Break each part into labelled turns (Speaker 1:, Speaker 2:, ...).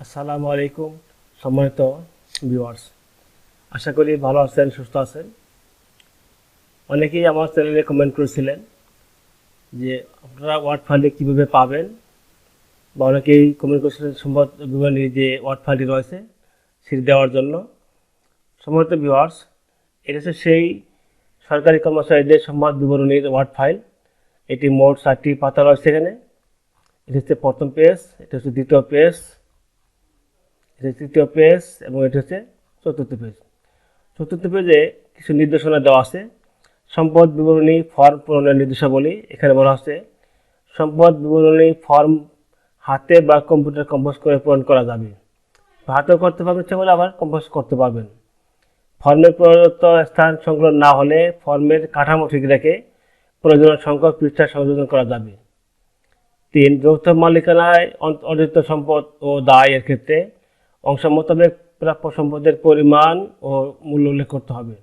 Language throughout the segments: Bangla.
Speaker 1: আসসালামু আলাইকুম, সম্মানিত ভিউয়ার্স আশা করি ভালো আছেন, সুস্থ আছেন। অনেকেই আমার চ্যানেলে কমেন্ট করেছিলেন যে আপনারা ওয়ার্ড ফাইলটি কীভাবে পাবেন, বা অনেকেই কমেন্ট করেছিলেন সম্পদ বিবরণী যে ওয়ার্ড ফাইলটি রয়েছে, সেটি দেওয়ার জন্য। সম্মানিত ভিউয়ার্স এটা হচ্ছে সেই সরকারি কর্মচারীদের সম্পদ বিবরণীর ওয়ার্ড ফাইল এটি মোট চারটি পাতা রয়েছে এখানে। এটা হচ্ছে প্রথম পেজ এটা হচ্ছে দ্বিতীয় পেজ এটা তৃতীয় পেজ এবং এটা হচ্ছে চতুর্থ পেজ চতুর্থ পেজে কিছু নির্দেশনা দেওয়া আছে। সম্পদ বিবরণী ফর্ম পূরণের নির্দেশাবলী। এখানে বলা হচ্ছে, সম্পদ বিবরণী ফর্ম হাতে বা কম্পিউটার কম্পোজ করে পূরণ করা যাবে। হাতেও করতে পারবেন ইচ্ছা করলে আবার কম্পোজ করতে পারবেন। ফর্মের প্রদত্ত স্থান সংকলন না হলে ফর্মের কাঠামো ঠিক রেখে প্রয়োজনীয় সংখ্যক পৃষ্ঠা সংযোজন করা যাবে। তিন, যৌথ মালিকানায় অর্জিত সম্পদ ও দায় এর ক্ষেত্রে অংশ মোতাবেক প্রাপ্য সম্পদের পরিমাণ ও মূল্য উল্লেখ করতে হবে।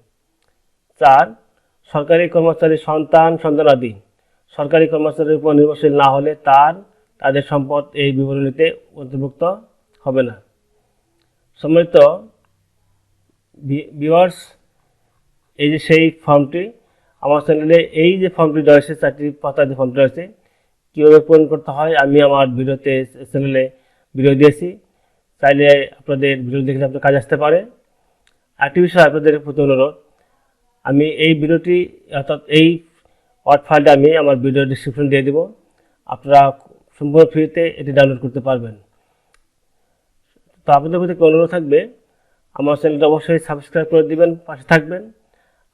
Speaker 1: চার, সরকারি কর্মচারীর সন্তান সন্তানাদি সরকারি কর্মচারীর উপর নির্ভরশীল না হলে তার, তাদের সম্পদ এই বিবরণীতে অন্তর্ভুক্ত হবে না। সম্মিলিত ভিওয়ার্স এই যে সেই ফর্মটি, আমার চ্যানেলে এই যে ফর্মটি রয়েছে, চারটি পাতার যে ফর্মটি রয়েছে, কীভাবে পূরণ করতে হয়, আমি আমার ভিডিওতে, চ্যানেলে ভিডিও দিয়েছি। চাইলে আপনাদের ভিডিও দেখলে আপনার কাজ আসতে পারে। আরেকটি বিষয় আপনাদের প্রতি অনুরোধ, আমি এই ভিডিওটি, অর্থাৎ এই ওয়ার্ড ফাইলটা আমি আমার ভিডিও ডিসক্রিপশন দিয়ে দেবো। আপনারা সম্পূর্ণ ফ্রিতে এটি ডাউনলোড করতে পারবেন। তো আপনাদের প্রতি অনুরোধ থাকবে, আমার চ্যানেলটা অবশ্যই সাবস্ক্রাইব করে দিবেন, পাশে থাকবেন।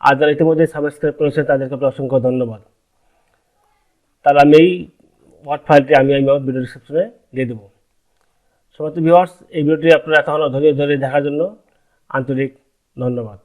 Speaker 1: আর যারা ইতিমধ্যে সাবস্ক্রাইব করেছে তাদেরকে আপনার অসংখ্য ধন্যবাদ। তাহলে আমি এই ওয়ার্ড ফাইলটি আমি আমি আমার ভিডিও ডিসক্রিপশনে দিয়ে দেবো। সমস্ত ভিওয়ার্স এই ভিডিওটি আপনারা এতক্ষণ ধরে ধরে দেখার জন্য আন্তরিক ধন্যবাদ।